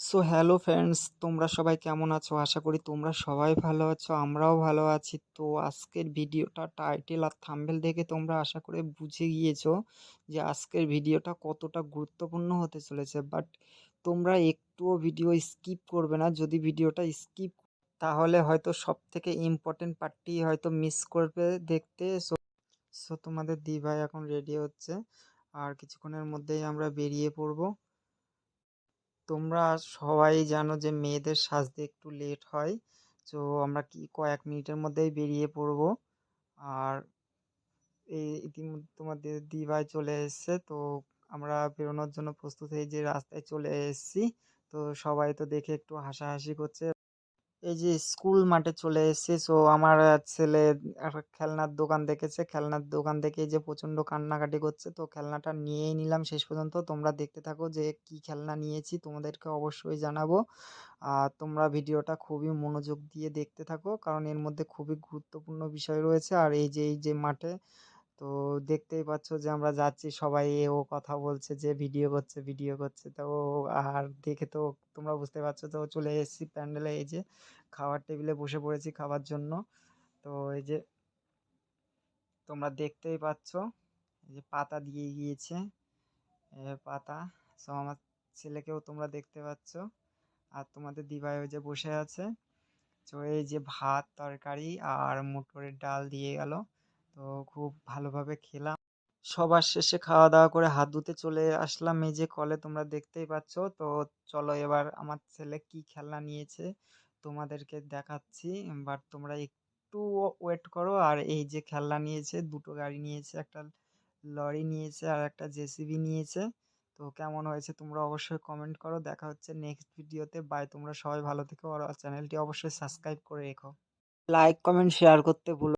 So hello friends তোমরা সবাই কেমন আছো? আশা করি তোমরা সবাই ভালো আছো, আমরাও ভালো আছি। তো আজকের ভিডিওটা টাইটেল আর থাম্বেল দেখে তোমরা আশা করে বুঝে গিয়েছো যে আজকের ভিডিওটা কতটা গুরুত্বপূর্ণ হতে চলেছে। বাট তোমরা একটুও ভিডিও স্কিপ করবে না। যদি ভিডিওটা স্কিপ তাহলে হয়তো সব থেকে ইম্পর্টেন্ট পার্টটি হয়তো মিস করবে দেখতে। সো সো তোমাদের দিভাই এখন রেডি হচ্ছে। আর কিছুক্ষণের মধ্যেই আমরা বেরিয়ে পড়ব। তোমরা সবাই জানো যে মেয়েদের সাজতে একটু লেট হয়। তো আমরা কি কয়েক মিনিটের মধ্যেই বেরিয়ে পড়ব। আর এই ইতিমধ্যে তোমাদের দিবাই চলে এসছে। তো আমরা বেরোনোর জন্য প্রস্তুত হয়ে যে রাস্তায় চলে এসেছি। তো সবাই তো দেখে একটু হাসাহাসি করছে। এই যে স্কুল মাঠে চলে এসেছি সো আমার ছেলে খেলনার দোকান দেখেছে। খেলনার দোকান দেখে যে প্রচণ্ড কান্নাকাটি করছে, তো খেলনাটা নিয়েই নিলাম শেষ পর্যন্ত। তোমরা দেখতে থাকো যে কি খেলনা নিয়েছি, তোমাদেরকে অবশ্যই জানাব। আর তোমরা ভিডিওটা খুবই মনোযোগ দিয়ে দেখতে থাকো, কারণ এর মধ্যে খুবই গুরুত্বপূর্ণ বিষয় রয়েছে। আর এই যে এই যে মাঠে তো দেখতেই পাচ্ছ যে আমরা যাচ্ছি, সবাই ও কথা বলছে যে ভিডিও করছে ভিডিও করছে। তো আর দেখে তো তোমরা বুঝতে পারছ তো চলে এসেছি প্যান্ডেলে এই যে খাওয়ার টেবিলে বসে পড়েছি খাবার জন্য। তো এই যে তোমরা দেখতেই পাচ্ছ, এই যে পাতা দিয়ে গিয়েছে পাতা। সো আমার ছেলেকেও তোমরা দেখতে পাচ্ছ। আর তোমাদের দিভাই ওই যে বসে আছে। তো এই যে ভাত, তরকারি আর মটরের ডাল দিয়ে গেল। তো খুব ভালোভাবে খেলাম। সবার শেষে খাওয়া দাওয়া করে হাত ধুতে চলে আসলাম। এই যে কলে তোমরা দেখতেই পাচ্ছ, তো চলো এবার আমার ছেলে কি খেলনা নিয়েছে তোমাদেরকে দেখাচ্ছি। বাট তোমরা একটু ওয়েট করো। আর এই যে খেলনা নিয়েছে, দুটো গাড়ি নিয়েছে, একটা লরি নিয়েছে আর একটা জেসিবি নিয়েছে। তো কেমন হয়েছে তোমরা অবশ্যই কমেন্ট করো। দেখা হচ্ছে নেক্সট ভিডিওতে বাই তোমরা সবাই ভালো থেকো। আর চ্যানেলটি অবশ্যই সাবস্ক্রাইব করে রেখো। লাইক কমেন্ট শেয়ার করতে ভুলো